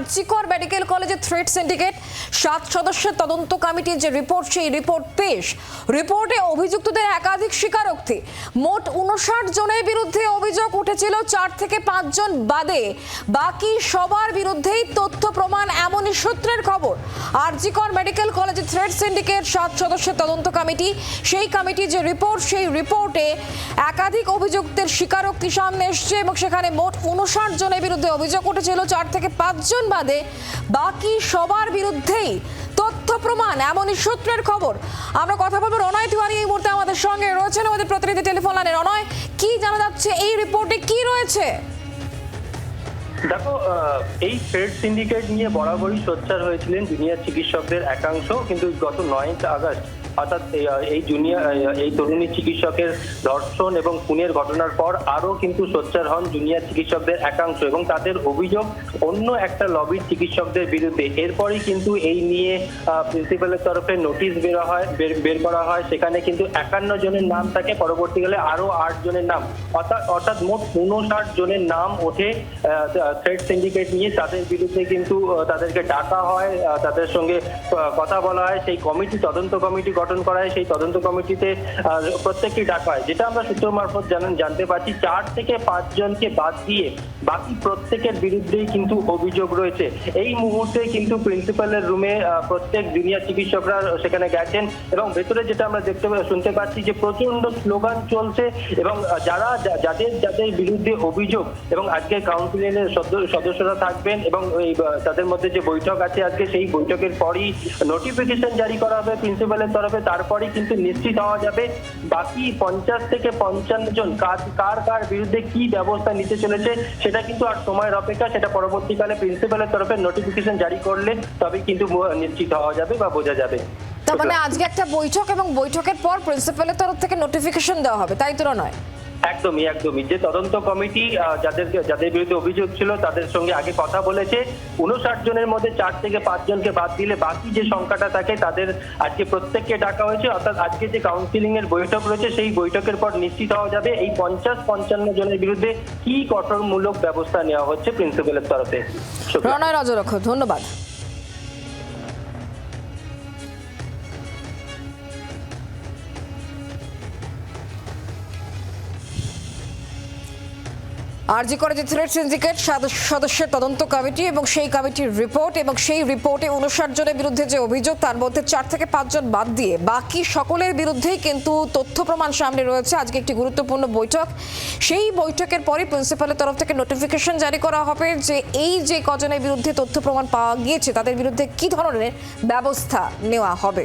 RG Kar medical কলেজে threat syndicate, সাত সদস্যের তদন্ত কমিটির যে রিপোর্ট, সেই রিপোর্ট পেশ। রিপোর্টে অভিযুক্তদের একাধিক স্বীকারোক্তি। মোট উনষাট জনের বিরুদ্ধে অভিযোগ উঠেছিল, চার থেকে পাঁচজন বাদে। বাকি সবার বিরুদ্ধেই তথ্য প্রমাণ এমনই সূত্রের খবর। আরজিকর মেডিকেল কলেজে থ্রেড সিন্ডিকেট, সাত সদস্যের তদন্ত কমিটি, সেই কমিটির যে রিপোর্ট, সেই রিপোর্টে একাধিক অভিযুক্তের স্বীকারোক্তি সামনে এসছে এবং সেখানে মোট উনষাট জনের বিরুদ্ধে অভিযোগ উঠেছিল, চার থেকে পাঁচজন বাদে বাকি সবার বিরুদ্ধেই তথ্য প্রমাণ, এমনই সূত্রের খবর। আমরা কথা বলব রনয় তিওয়ারি এই মুহূর্তে আমাদের সঙ্গে রয়েছেন আমাদের প্রতিনিধি টেলিফোন লাইনে। রনয়, কি জানা যাচ্ছে? এই রিপোর্টে কি রয়েছে? দেখো এই ট্রেড সিন্ডিকেট নিয়ে বরাবরই সোচ্চার হয়েছিলেন জুনিয়র চিকিৎসকদের একাংশ, কিন্তু গত নয় আগস্ট অর্থাৎ এই, জুনিয়র এই তরুণী চিকিৎসকের ধর্ষণ এবং খুনের ঘটনার পর আরও কিন্তু সোচ্চার হন জুনিয়র চিকিৎসকদের একাংশ এবং তাদের অভিযোগ অন্য একটা লবির চিকিৎসকদের বিরুদ্ধে। এরপরই কিন্তু এই নিয়ে প্রিন্সিপালের তরফে নোটিশ বের হয় বের করা হয়। সেখানে কিন্তু একান্ন জনের নাম থাকে পরবর্তীকালে আরও আট জনের নাম। অর্থাৎ অর্থাৎ মোট উনষাট জনের নাম ওঠে থ্রেড সিন্ডিকেট নিয়ে। তাদের বিরুদ্ধে কিন্তু তাদেরকে ডাকা হয় তাদের সঙ্গে কথা বলা হয়। সেই কমিটি তদন্ত কমিটি গঠন করা হয়, সেই তদন্ত কমিটিতে প্রত্যেকটি ডাকা হয় যেটা আমরা সূত্র মারফত জানেন জানতে পারছি, চার থেকে পাঁচ জনকে বাদ দিয়ে বাকি প্রত্যেকের বিরুদ্ধেই কিন্তু অভিযোগ রয়েছে। এই মুহূর্তে কিন্তু প্রিন্সিপালের রুমে প্রত্যেক জুনিয়র চিকিৎসকরা সেখানে গেছেন এবং ভেতরে যেটা আমরা দেখতে শুনতে পাচ্ছি যে প্রচণ্ড স্লোগান চলছে এবং যারা যাদের যাদের বিরুদ্ধে অভিযোগ এবং আজকে কাউন্সিলের সদস্যরা থাকবেন এবং তাদের মধ্যে যে বৈঠক আছে আজকে, সেই বৈঠকের পরই নোটিফিকেশন জারি করা হবে প্রিন্সিপালের তরফে। তারপরেই কিন্তু নিশ্চিত হওয়া যাবে। বাকি পঞ্চাশ থেকে পঞ্চান্ন জন কাজ, কার কার বিরুদ্ধে কি ব্যবস্থা নিতে চলেছে, সেটা কিন্তু আর সময়ের অপেক্ষা, সেটা পরবর্তীকালে প্রিন্সিপালের তরফে নোটিফিকেশন জারি করলে তবে কিন্তু নিশ্চিত হওয়া যাবে বা বোঝা যাবে। তার মানে আজকে একটা বৈঠক এবং বৈঠকের পর প্রিন্সিপালের তরফ থেকে নোটিফিকেশন দেওয়া হবে, তাই তো নয়? একদমই একদমই। যে তদন্ত কমিটি যাদের যাদের বিরুদ্ধে অভিযোগ ছিল, তাদের সঙ্গে আগে কথা বলেছে। উনষাট জনের মধ্যে চার থেকে পাঁচ জনকে বাদ দিলে বাকি যে সংখ্যাটা থাকে, তাদের আজকে প্রত্যেককে ডাকা হয়েছে। অর্থাৎ আজকে যে কাউন্সিলিং এর বৈঠক রয়েছে, সেই বৈঠকের পর নিশ্চিত হওয়া যাবে এই পঞ্চাশ পঞ্চান্ন জনের বিরুদ্ধে কি কঠোরমূলক ব্যবস্থা নেওয়া হচ্ছে প্রিন্সিপালের তরফে। রনয় রাজরক্ষ ধন্যবাদ। আরজি করে যে থ্রেড সিন্ডিকেট সদস্যের তদন্ত কমিটি এবং সেই কমিটির রিপোর্ট এবং সেই রিপোর্টে উনষাট জনের বিরুদ্ধে যে অভিযোগ, তার মধ্যে চার থেকে পাঁচজন বাদ দিয়ে বাকি সকলের বিরুদ্ধেই কিন্তু তথ্য প্রমাণ সামনে রয়েছে। আজকে একটি গুরুত্বপূর্ণ বৈঠক। সেই বৈঠকের পরে প্রিন্সিপালের তরফ থেকে নোটিফিকেশন জারি করা হবে যে এই যে কজনের বিরুদ্ধে তথ্য প্রমাণ পাওয়া গিয়েছে, তাদের বিরুদ্ধে কি ধরনের ব্যবস্থা নেওয়া হবে?